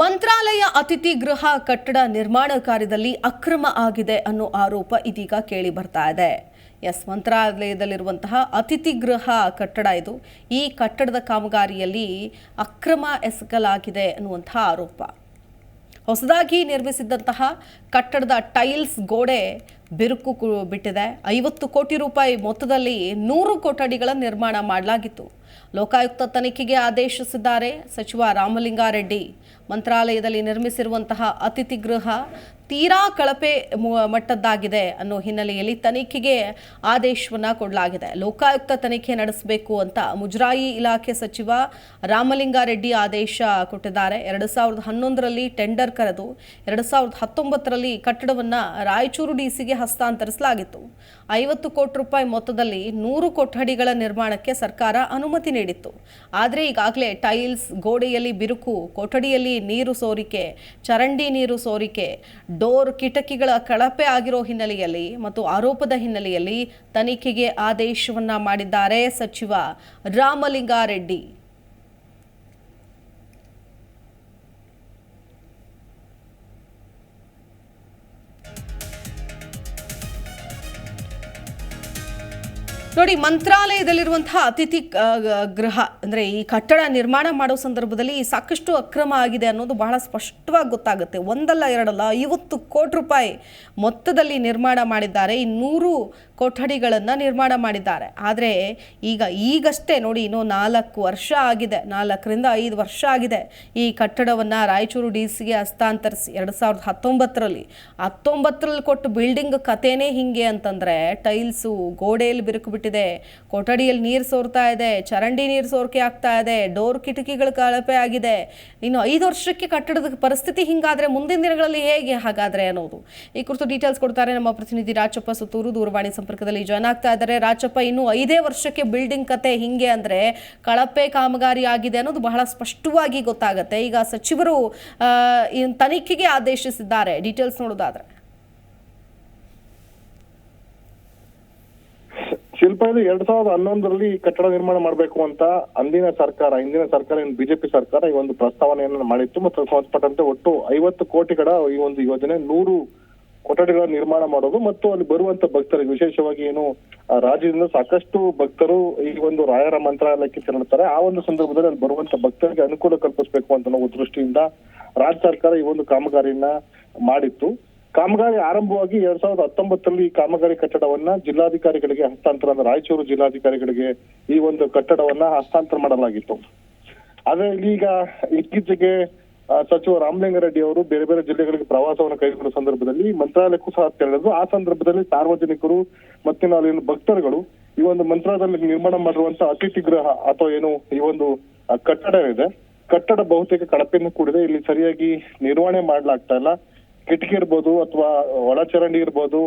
ಮಂತ್ರಾಲಯ ಅತಿಥಿ ಗೃಹ ಕಟ್ಟಡ ನಿರ್ಮಾಣ ಕಾರ್ಯದಲ್ಲಿ ಅಕ್ರಮ ಆಗಿದೆ ಅನ್ನೋ ಆರೋಪ ಇದೀಗ ಕೇಳಿ ಬರ್ತಾ ಇದೆ. ಎಸ್ ಮಂತ್ರಾಲಯದಲ್ಲಿರುವಂತಹ ಅತಿಥಿ ಗೃಹ ಕಟ್ಟಡ ಇದು ಈ ಕಟ್ಟಡದ ಕಾಮಗಾರಿಯಲ್ಲಿ ಅಕ್ರಮ ಎಸಗಲಾಗಿದೆ ಅನ್ನುವಂತಹ ಆರೋಪ. ಹೊಸದಾಗಿ ನಿರ್ಮಿಸಿದ್ದಂತಹ ಕಟ್ಟಡದ ಟೈಲ್ಸ್ ಗೋಡೆ ಬಿರುಕು ಬಿಟ್ಟಿದೆ. ಐವತ್ತು ಕೋಟಿ ರೂಪಾಯಿ ಮೊತ್ತದಲ್ಲಿ ನೂರು ಕೊಠಡಿಗಳ ನಿರ್ಮಾಣ ಮಾಡಲಾಗಿತ್ತು. ಲೋಕಾಯುಕ್ತ ತನಿಖೆಗೆ ಆದೇಶಿಸಿದ್ದಾರೆ. ಸಚಿವ ರಾಮಲಿಂಗಾರೆಡ್ಡಿ ಮಂತ್ರಾಲಯದಲ್ಲಿ ನಿರ್ಮಿಸಿರುವಂತಹ ಅತಿಥಿ ಗೃಹ ತೀರಾ ಕಳಪೆ ಮಟ್ಟದ್ದಾಗಿದೆ ಅನ್ನೋ ಹಿನ್ನೆಲೆಯಲ್ಲಿ ತನಿಖೆಗೆ ಆದೇಶವನ್ನ ಕೊಡಲಾಗಿದೆ. ಲೋಕಾಯುಕ್ತ ತನಿಖೆ ನಡೆಸಬೇಕು ಅಂತ ಮುಜರಾಯಿ ಇಲಾಖೆ ಸಚಿವ ರಾಮಲಿಂಗಾರೆಡ್ಡಿ ಆದೇಶ ಕೊಟ್ಟಿದ್ದಾರೆ. ಎರಡು ಸಾವಿರದ ಹನ್ನೊಂದರಲ್ಲಿ ಟೆಂಡರ್ ಕರೆದು ಎರಡು ಸಾವಿರದ ಹತ್ತೊಂಬತ್ತರಲ್ಲಿ ಕಟ್ಟಡವನ್ನ ರಾಯಚೂರು ಡಿಸಿಗೆ ಹಸ್ತಾಂತರಿಸಲಾಗಿತ್ತು. ಐವತ್ತು ಕೋಟಿ ರೂಪಾಯಿ ಮೊತ್ತದಲ್ಲಿ ನೂರು ಕೊಠಡಿಗಳ ನಿರ್ಮಾಣಕ್ಕೆ ಸರ್ಕಾರ ಅನುಮತಿ ನೀಡಿತ್ತು. ಆದರೆ ಈಗಾಗಲೇ ಟೈಲ್ಸ್, ಗೋಡೆಯಲ್ಲಿ ಬಿರುಕು, ಕೊಠಡಿಯಲ್ಲಿ ನೀರು ಸೋರಿಕೆ, ಚರಂಡಿ ನೀರು ಸೋರಿಕೆ, ಡೋರ್ ಕಿಟಕಿಗಳ ಕಳಪೆ ಆಗಿರೋ ಹಿನ್ನೆಲೆಯಲ್ಲಿ ಮತ್ತು ಆರೋಪದ ಹಿನ್ನೆಲೆಯಲ್ಲಿ ತನಿಖೆಗೆ ಆದೇಶವನ್ನ ಮಾಡಿದ್ದಾರೆ ಸಚಿವ ರಾಮಲಿಂಗಾರೆಡ್ಡಿ. ನೋಡಿ, ಮಂತ್ರಾಲಯದಲ್ಲಿರುವಂತಹ ಅತಿಥಿ ಗೃಹ, ಅಂದರೆ ಈ ಕಟ್ಟಡ ನಿರ್ಮಾಣ ಮಾಡೋ ಸಂದರ್ಭದಲ್ಲಿ ಸಾಕಷ್ಟು ಅಕ್ರಮ ಆಗಿದೆ ಅನ್ನೋದು ಬಹಳ ಸ್ಪಷ್ಟವಾಗಿ ಗೊತ್ತಾಗುತ್ತೆ. ಒಂದಲ್ಲ ಎರಡಲ್ಲ ಐವತ್ತು ಕೋಟಿ ರೂಪಾಯಿ ಮೊತ್ತದಲ್ಲಿ ನಿರ್ಮಾಣ ಮಾಡಿದ್ದಾರೆ. ಈ ನೂರು ಕೊಠಡಿಗಳನ್ನು ನಿರ್ಮಾಣ ಮಾಡಿದ್ದಾರೆ. ಆದರೆ ಈಗ ಈಗಷ್ಟೇ ನೋಡಿ ಇನ್ನೂ ನಾಲ್ಕು ವರ್ಷ ಆಗಿದೆ, ನಾಲ್ಕರಿಂದ ಐದು ವರ್ಷ ಆಗಿದೆ ಈ ಕಟ್ಟಡವನ್ನು ರಾಯಚೂರು ಡಿ ಸಿಗೆ ಹಸ್ತಾಂತರಿಸಿ. ಎರಡು ಸಾವಿರದ ಹತ್ತೊಂಬತ್ತರಲ್ಲಿ ಹತ್ತೊಂಬತ್ತರಲ್ಲಿ ಕೊಟ್ಟು ಬಿಲ್ಡಿಂಗ್ ಕಥೆನೇ ಹಿಂಗೆ ಅಂತಂದರೆ ಟೈಲ್ಸು ಗೋಡೆಯಲ್ಲಿ ಬಿರುಕು ಬಿಟ್ಟಿದೆ ಕೊಠಡಿಯಲ್ಲಿ ನೀರು ಸೋರ್ತಾ ಇದೆ, ಚರಂಡಿ ನೀರು ಸೋರಿಕೆ ಆಗ್ತಾ ಇದೆ, ಡೋರ್ ಕಿಟಕಿಗಳು ಕಳಪೆ ಆಗಿದೆ. ಇನ್ನು ಐದು ವರ್ಷಕ್ಕೆ ಕಟ್ಟಡದ ಪರಿಸ್ಥಿತಿ ಹಿಂಗಾದರೆ ಮುಂದಿನ ದಿನಗಳಲ್ಲಿ ಹೇಗೆ ಹಾಗಾದರೆ ಅನ್ನೋದು. ಈ ಕುರಿತು ಡೀಟೇಲ್ಸ್ ಕೊಡ್ತಾರೆ ನಮ್ಮ ಪ್ರತಿನಿಧಿ ರಾಜಪ್ಪ ಸುತ್ತೂರು ದೂರವಾಣಿ ಸಂಪರ್ಕದಲ್ಲಿ ಜಾಯ್ನ್ ಆಗ್ತಾ ಇದ್ದಾರೆ. ರಾಜಪ್ಪ, ಇನ್ನು ಐದೇ ವರ್ಷಕ್ಕೆ ಬಿಲ್ಡಿಂಗ್ ಕತೆ ಹಿಂಗೆ ಅಂದ್ರೆ ಕಳಪೆ ಕಾಮಗಾರಿ ಆಗಿದೆ ಅನ್ನೋದು ಬಹಳ ಸ್ಪಷ್ಟವಾಗಿ ಗೊತ್ತಾಗುತ್ತೆ. ಈಗ ಸಚಿವರು ತನಿಖೆಗೆ ಆದೇಶಿಸಿದ್ದಾರೆ. ಡೀಟೇಲ್ಸ್ ನೋಡೋದಾದ್ರೆ. ಶಿಲ್ಪ, ಇದು ಎರಡ್ ಸಾವಿರದ ಹನ್ನೊಂದರಲ್ಲಿ ಕಟ್ಟಡ ನಿರ್ಮಾಣ ಮಾಡಬೇಕು ಅಂತ ಅಂದಿನ ಸರ್ಕಾರ, ಹಿಂದಿನ ಸರ್ಕಾರ ಏನು ಬಿಜೆಪಿ ಸರ್ಕಾರ ಈ ಒಂದು ಪ್ರಸ್ತಾವನೆಯನ್ನು ಮಾಡಿತ್ತು. ಮತ್ತು ಸಂಬಂಧಪಟ್ಟಂತೆ ಒಟ್ಟು ಐವತ್ತು ಕೋಟಿಗಳ ಈ ಒಂದು ಯೋಜನೆ ನೂರು ಕೊಠಡಿಗಳ ನಿರ್ಮಾಣ ಮಾಡೋದು ಮತ್ತು ಅಲ್ಲಿ ಬರುವಂತ ಭಕ್ತರಿಗೆ ವಿಶೇಷವಾಗಿ ಏನು ರಾಜ್ಯದಿಂದ ಸಾಕಷ್ಟು ಭಕ್ತರು ಈ ಒಂದು ರಾಯರ ಮಂತ್ರಾಲಯಕ್ಕೆ ತೆರಳುತ್ತಾರೆ. ಆ ಒಂದು ಸಂದರ್ಭದಲ್ಲಿ ಅಲ್ಲಿ ಬರುವಂತ ಭಕ್ತರಿಗೆ ಅನುಕೂಲ ಕಲ್ಪಿಸಬೇಕು ಅಂತ ನಾವು ದೃಷ್ಟಿಯಿಂದ ರಾಜ್ಯ ಸರ್ಕಾರ ಈ ಒಂದು ಕಾಮಗಾರಿಯನ್ನ ಮಾಡಿತ್ತು. ಕಾಮಗಾರಿ ಆರಂಭವಾಗಿ ಎರಡ್ ಸಾವಿರದ ಹತ್ತೊಂಬತ್ತರಲ್ಲಿ ಈ ಕಾಮಗಾರಿ ಕಟ್ಟಡವನ್ನ ಜಿಲ್ಲಾಧಿಕಾರಿಗಳಿಗೆ ಹಸ್ತಾಂತರ, ಅಂದ್ರೆ ರಾಯಚೂರು ಜಿಲ್ಲಾಧಿಕಾರಿಗಳಿಗೆ ಈ ಒಂದು ಕಟ್ಟಡವನ್ನ ಹಸ್ತಾಂತರ ಮಾಡಲಾಗಿತ್ತು. ಆದ್ರೆ ಈಗ ಇತ್ತೀಚೆಗೆ ಸಚಿವ ರಾಮಲಿಂಗಾರೆಡ್ಡಿ ಅವರು ಬೇರೆ ಬೇರೆ ಜಿಲ್ಲೆಗಳಿಗೆ ಪ್ರವಾಸವನ್ನು ಕೈಗೊಂಡ ಸಂದರ್ಭದಲ್ಲಿ ಮಂತ್ರಾಲಯಕ್ಕೂ ಸಹ ತೆರಳಿದ್ರು. ಆ ಸಂದರ್ಭದಲ್ಲಿ ಸಾರ್ವಜನಿಕರು, ಮತ್ತೆ ನಾವು ಏನು ಭಕ್ತರುಗಳು ಈ ಒಂದು ಮಂತ್ರಾಲಯದಲ್ಲಿ ನಿರ್ಮಾಣ ಮಾಡಿರುವಂತಹ ಅತಿಥಿ ಗೃಹ ಅಥವಾ ಏನು ಈ ಒಂದು ಕಟ್ಟಡ ಇದೆ. ಕಟ್ಟಡ ಬಹುತೇಕ ಕಳಪೆಯನ್ನು ಕೂಡಿದೆ. ಇಲ್ಲಿ ಸರಿಯಾಗಿ ನಿರ್ವಹಣೆ ಮಾಡ್ಲಾಗ್ತಾ ಇಲ್ಲ. ಕಿಟಕಿ ಇರ್ಬೋದು ಅಥವಾ ಒಳಚರಂಡಿ ಇರ್ಬೋದು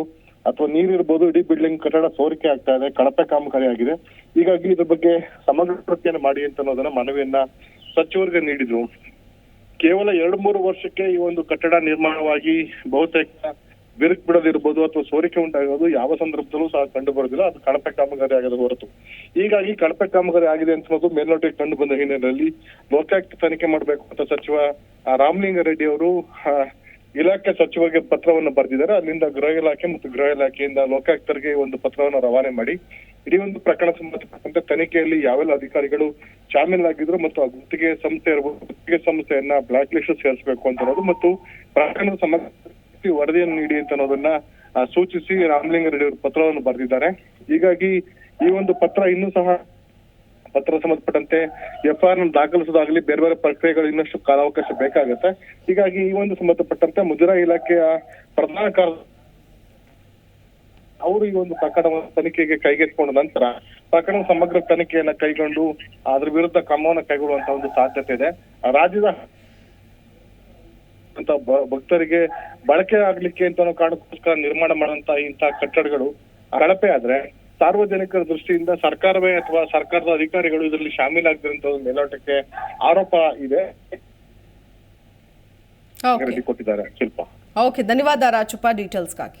ಅಥವಾ ನೀರಿರ್ಬೋದು ಇಡೀ ಬಿಲ್ಡಿಂಗ್ ಕಟ್ಟಡ ಸೋರಿಕೆ ಆಗ್ತಾ ಇದೆ. ಕಳಪೆ ಕಾಮಗಾರಿ ಆಗಿದೆ. ಹೀಗಾಗಿ ಇದ್ರ ಬಗ್ಗೆ ಸಮಗ್ರ ಪ್ರತಿಯನ್ನು ಮಾಡಿ ಅಂತ ಅನ್ನೋದನ್ನ ಮನವಿಯನ್ನ ಸಚಿವರಿಗೆ ನೀಡಿದ್ರು. ಕೇವಲ ಎರಡು ಮೂರು ವರ್ಷಕ್ಕೆ ಈ ಒಂದು ಕಟ್ಟಡ ನಿರ್ಮಾಣವಾಗಿ ಬಹುತೇಕ ಬಿರುಕು ಬಿಡೋದಿರ್ಬೋದು ಅಥವಾ ಸೋರಿಕೆ ಉಂಟಾಗೋದು ಯಾವ ಸಂದರ್ಭದಲ್ಲೂ ಸಹ ಕಂಡು ಬರೋದಿಲ್ಲ ಅದು ಕಳಪೆ ಕಾಮಗಾರಿ ಆಗದ ಹೊರತು. ಹೀಗಾಗಿ ಕಳಪೆ ಕಾಮಗಾರಿ ಆಗಿದೆ ಅಂತ ಅನ್ನೋದು ಮೇಲ್ನೋಟಕ್ಕೆ ಕಂಡು ಬಂದ ಹಿನ್ನೆಲೆಯಲ್ಲಿ ಲೋಕಾಯುಕ್ತ ತನಿಖೆ ಮಾಡಬೇಕು ಅಂತ ಸಚಿವ ರಾಮಲಿಂಗ ರಾಮಲಿಂಗಾರೆಡ್ಡಿ ಅವರು ಇಲಾಖೆ ಸಚಿವರಿಗೆ ಪತ್ರವನ್ನು ಬರೆದಿದ್ದಾರೆ. ಅಲ್ಲಿಂದ ಗೃಹ ಇಲಾಖೆ ಮತ್ತು ಗೃಹ ಇಲಾಖೆಯಿಂದ ಲೋಕಾಯುಕ್ತರಿಗೆ ಒಂದು ಪತ್ರವನ್ನು ರವಾನೆ ಮಾಡಿ ಇಡೀ ಒಂದು ಪ್ರಕರಣ ಸಂಬಂಧಪಟ್ಟಂತೆ ತನಿಖೆಯಲ್ಲಿ ಯಾವೆಲ್ಲ ಅಧಿಕಾರಿಗಳು ಶಾಮೀಲಾಗಿದ್ರು ಮತ್ತು ಆ ಗುತ್ತಿಗೆ ಸಂಸ್ಥೆ ಇರಬಹುದು ಗುತ್ತಿಗೆ ಸಂಸ್ಥೆಯನ್ನ ಬ್ಲಾಕ್ ಲಿಸ್ಟ್ ಸೇರಿಸಬೇಕು ಅಂತ ಅನ್ನೋದು ಮತ್ತು ಪ್ರಕರಣದ ಸಂಬಂಧ ವರದಿಯನ್ನು ನೀಡಿ ಅಂತ ಅನ್ನೋದನ್ನ ಸೂಚಿಸಿ ರಾಮಲಿಂಗ ರೆಡ್ಡಿ ಅವರು ಪತ್ರವನ್ನು ಬರೆದಿದ್ದಾರೆ. ಹೀಗಾಗಿ ಈ ಒಂದು ಪತ್ರ ಇನ್ನೂ ಸಹ ಪತ್ರ ಸಂಬಂಧಪಟ್ಟಂತೆ ಎಫ್ಐಆರ್ ದಾಖಲಿಸೋದಾಗ್ಲಿ ಬೇರೆ ಬೇರೆ ಪ್ರಕ್ರಿಯೆಗಳು ಇನ್ನಷ್ಟು ಕಾಲಾವಕಾಶ ಬೇಕಾಗುತ್ತೆ. ಹೀಗಾಗಿ ಈ ಒಂದು ಸಂಬಂಧಪಟ್ಟಂತೆ ಮುಜರಾಯಿ ಇಲಾಖೆಯ ಪ್ರಧಾನ ಕಾರ್ಯ ಅವರು ಈ ಒಂದು ಪ್ರಕರಣವನ್ನು ತನಿಖೆಗೆ ಕೈಗೆತ್ತಿಕೊಂಡ ನಂತರ ಪ್ರಕರಣ ಸಮಗ್ರ ತನಿಖೆಯನ್ನ ಕೈಗೊಂಡು ಅದ್ರ ವಿರುದ್ಧ ಕ್ರಮವನ್ನು ಕೈಗೊಳ್ಳುವಂತ ಒಂದು ಸಾಧ್ಯತೆ ಇದೆ. ರಾಜ್ಯದ ಅಂತ ಭಕ್ತರಿಗೆ ಬಳಕೆ ಆಗ್ಲಿಕ್ಕೆ ಅಂತ ಕಾರಣಕ್ಕೋಸ್ಕರ ನಿರ್ಮಾಣ ಮಾಡುವಂತ ಇಂತಹ ಕಟ್ಟಡಗಳು ಕಳಪೆ ಆದ್ರೆ ಸಾರ್ವಜನಿಕರ ದೃಷ್ಟಿಯಿಂದ ಸರ್ಕಾರವೇ ಅಥವಾ ಸರ್ಕಾರದ ಅಧಿಕಾರಿಗಳು ಇದರಲ್ಲಿ ಶಾಮೀಲಾಗದಿರಂತ ಒಂದು ಮೇಲಾಟಕ್ಕೆ ಆರೋಪ ಇದೆ. ಕೊಟ್ಟಿದ್ದಾರೆ ಶಿಲ್ಪ. ಓಕೆ ಧನ್ಯವಾದ ರಾಜಪ್ಪ ಡೀಟೇಲ್ಸ್ಗಾಗಿ